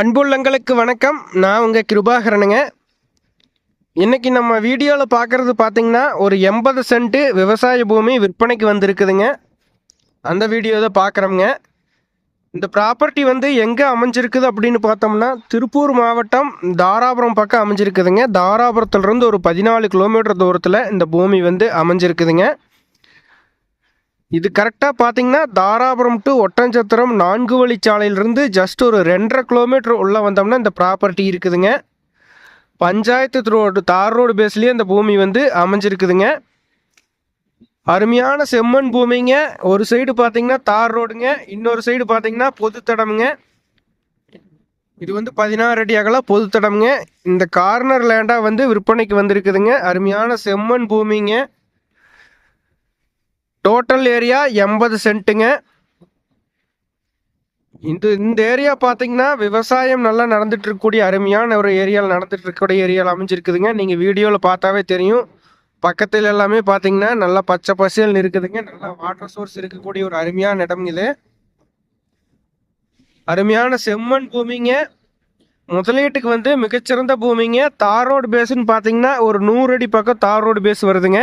அன்புள்ளங்களுக்கு வணக்கம். நான் உங்கள் கிருபாகரனுங்க. இன்றைக்கி நம்ம வீடியோவில் பார்க்குறது பார்த்திங்கன்னா ஒரு எண்பது சென்ட்டு விவசாய பூமி விற்பனைக்கு வந்திருக்குதுங்க. அந்த வீடியோ தான் பார்க்குறோங்க இந்த ப்ராப்பர்ட்டி வந்து எங்கே அமைஞ்சிருக்குது அப்படின்னு பார்த்தோம்னா திருப்பூர் மாவட்டம் தாராபுரம் பக்கம் அமைஞ்சிருக்குதுங்க. தாராபுரத்துலேருந்து ஒரு பதினாலு கிலோமீட்டர் தூரத்தில் இந்த பூமி வந்து அமைஞ்சிருக்குதுங்க. இது கரெக்டாக பார்த்தீங்கன்னா தாராபுரம் டு ஒட்டஞ்சத்திரம் நான்கு வழிச்சாலையிலிருந்து ஜஸ்ட் ஒரு ரெண்டரை கிலோமீட்டர் உள்ளே வந்தோம்னா இந்த ப்ராப்பர்ட்டி இருக்குதுங்க. பஞ்சாயத்து ரோடு தார் ரோடு பேஸ்லேயே இந்த பூமி வந்து அமைஞ்சிருக்குதுங்க. அருமையான செம்மண் பூமிங்க. ஒரு சைடு பார்த்தீங்கன்னா தார் ரோடுங்க இன்னொரு சைடு பார்த்தீங்கன்னா பொது தடமுங்க. இது வந்து பதினாறு அடி அகல பொது தடமுங்க. இந்த கார்னர் லேண்டாக வந்து விற்பனைக்கு வந்திருக்குதுங்க. அருமையான செம்மண் பூமிங்க. டோட்டல் ஏரியா எண்பது சென்ட்டுங்க. இந்த இந்த ஏரியா பார்த்தீங்கன்னா விவசாயம் நல்லா நடந்துட்டு இருக்கக்கூடிய அருமையான ஒரு ஏரியாவில் நடந்துட்டு இருக்கக்கூடிய ஏரியாவில் அமைஞ்சிருக்குதுங்க. நீங்கள் வீடியோவில் பார்த்தாவே தெரியும். பக்கத்தில் எல்லாமே பார்த்தீங்கன்னா நல்லா பச்சை பசியல் இருக்குதுங்க. நல்லா வாட்டர் சோர்ஸ் இருக்கக்கூடிய ஒரு அருமையான இடம் இது. அருமையான செம்மண் பூமிங்க. முதலீட்டுக்கு வந்து மிகச்சிறந்த பூமிங்க. தார் ரோடு பேஸுன்னு பார்த்தீங்கன்னா ஒரு நூறு அடி பக்கம் தார் ரோடு பேஸ் வருதுங்க.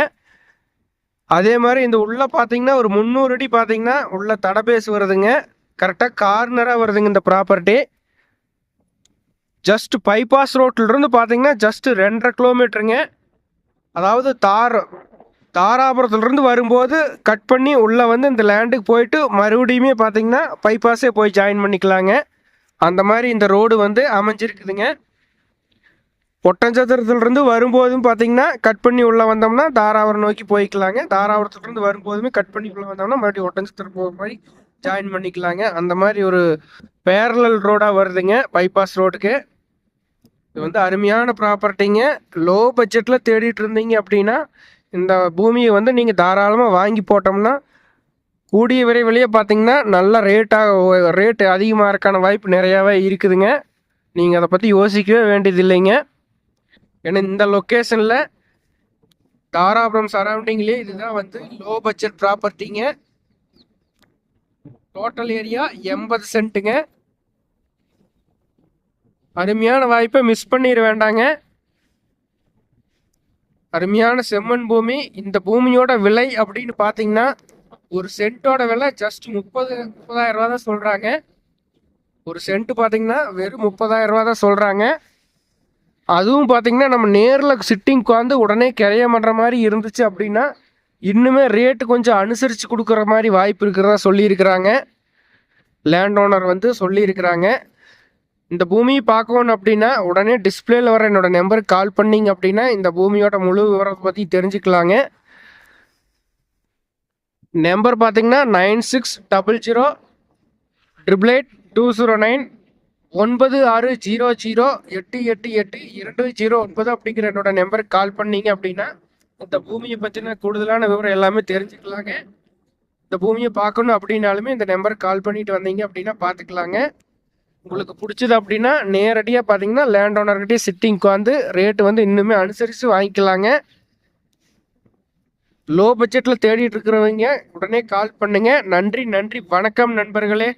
அதே மாதிரி இந்த உள்ளே பார்த்தீங்கன்னா ஒரு முந்நூறு அடி பார்த்தீங்கன்னா உள்ள தடபேஸ் வருதுங்க. கரெக்டாக கார்னராக வருதுங்க இந்த ப்ராப்பர்ட்டி ஜஸ்ட் பைபாஸ் ரோட்லேருந்து பார்த்தீங்கன்னா ஜஸ்ட் ரெண்டரை கிலோமீட்டருங்க அதாவது தார் தாராபுரத்துலேருந்து வரும்போது கட் பண்ணி உள்ளே வந்து இந்த லேண்டுக்கு போயிட்டு மறுபடியுமே பார்த்தீங்கன்னா பைபாஸே போய் ஜாயின் பண்ணிக்கலாங்க. அந்த மாதிரி இந்த ரோடு வந்து அமைஞ்சிருக்குதுங்க. ஒட்டஞ்சத்திரத்துலேருந்து வரும்போதும் பார்த்தீங்கன்னா கட் பண்ணி உள்ளே வந்தோம்னா தாராவரம் நோக்கி போய்க்கலாங்க. தாராபுரத்துலேருந்து வரும்போதுமே கட் பண்ணி உள்ளே வந்தோம்னா மறுபடியும் ஒட்டஞ்சத்திரம் போகிற மாதிரி ஜாயின் பண்ணிக்கலாங்க. அந்த மாதிரி ஒரு பேரலல் ரோடாக வருதுங்க பைபாஸ் ரோடுக்கு இது வந்து அருமையான ப்ராப்பர்ட்டிங்க லோ பட்ஜெட்டில் தேடிட்டு இருந்தீங்க அப்படின்னா இந்த பூமியை வந்து நீங்கள் தாராளமாக வாங்கி போட்டோம்னா கூடிய விரைவிலேயே பார்த்தீங்கன்னா நல்ல ரேட்டாக ரேட்டு அதிகமாக இருக்கான வாய்ப்பு நிறையாவே இருக்குதுங்க. நீங்கள் அதை பற்றி யோசிக்கவே வேண்டியது இல்லைங்க ஏன்னா இந்த லொக்கேஷனில் தாராபுரம் சரௌண்டிங்லேயே இதுதான் வந்து லோ பட்ஜெட் ப்ராப்பர்ட்டிங்க டோட்டல் ஏரியா எண்பது சென்ட்டுங்க அருமையான வாய்ப்பை மிஸ் பண்ணிட வேண்டாங்க. அருமையான செம்மண் பூமி. இந்த பூமியோட விலை அப்படின்னு பார்த்தீங்கன்னா ஒரு சென்ட்டோட விலை ஜஸ்ட் முப்பது முப்பதாயிரம் ரூபா தான் சொல்கிறாங்க ஒரு சென்ட் பார்த்தீங்கன்னா வெறும் முப்பதாயிரம் ரூபா தான் சொல்கிறாங்க அதுவும் பார்த்திங்கன்னா நம்ம நேரில் சிட்டிங் உட்காந்து உடனே கிரைய பண்ணுற மாதிரி இருந்துச்சு அப்படின்னா இன்னுமே ரேட்டு கொஞ்சம் அனுசரித்து கொடுக்குற மாதிரி வாய்ப்பு இருக்கிறதா சொல்லியிருக்கிறாங்க. லேண்ட் ஓனர் வந்து சொல்லியிருக்கிறாங்க. இந்த பூமியை பார்க்கணும் அப்படின்னா உடனே டிஸ்பிளேல வர என்னோட நம்பருக்கு கால் பண்ணீங்க அப்படின்னா இந்த பூமியோட முழு விவரத்தை பற்றி தெரிஞ்சுக்கலாங்க. நம்பர் பார்த்தீங்கன்னா nine six double zero triple eight two zero nine ஒன்பது ஆறு ஜீரோ ஜீரோ எட்டு எட்டு எட்டு இரண்டு ஜீரோ ஒன்பது அப்படிங்கிற என்னோட நம்பருக்கு கால் பண்ணீங்க அப்படின்னா இந்த பூமியை பற்றின கூடுதலான விவரம் எல்லாமே தெரிஞ்சுக்கலாங்க. இந்த பூமியை பார்க்கணும் அப்படின்னாலுமே இந்த நம்பருக்கு கால் பண்ணிட்டு வந்தீங்க அப்படின்னா பார்த்துக்கலாங்க. உங்களுக்கு பிடிச்சது அப்படின்னா நேரடியாக பார்த்தீங்கன்னா லேண்ட் ஓனர்கிட்டே சிட்டிங் உட்காந்து ரேட்டு வந்து இன்னுமே அனுசரித்து வாங்கிக்கலாங்க. லோ பட்ஜெட்டில் தேடிட்டு இருக்கிறவங்க உடனே கால் பண்ணுங்கள் நன்றி நன்றி. வணக்கம் நண்பர்களே.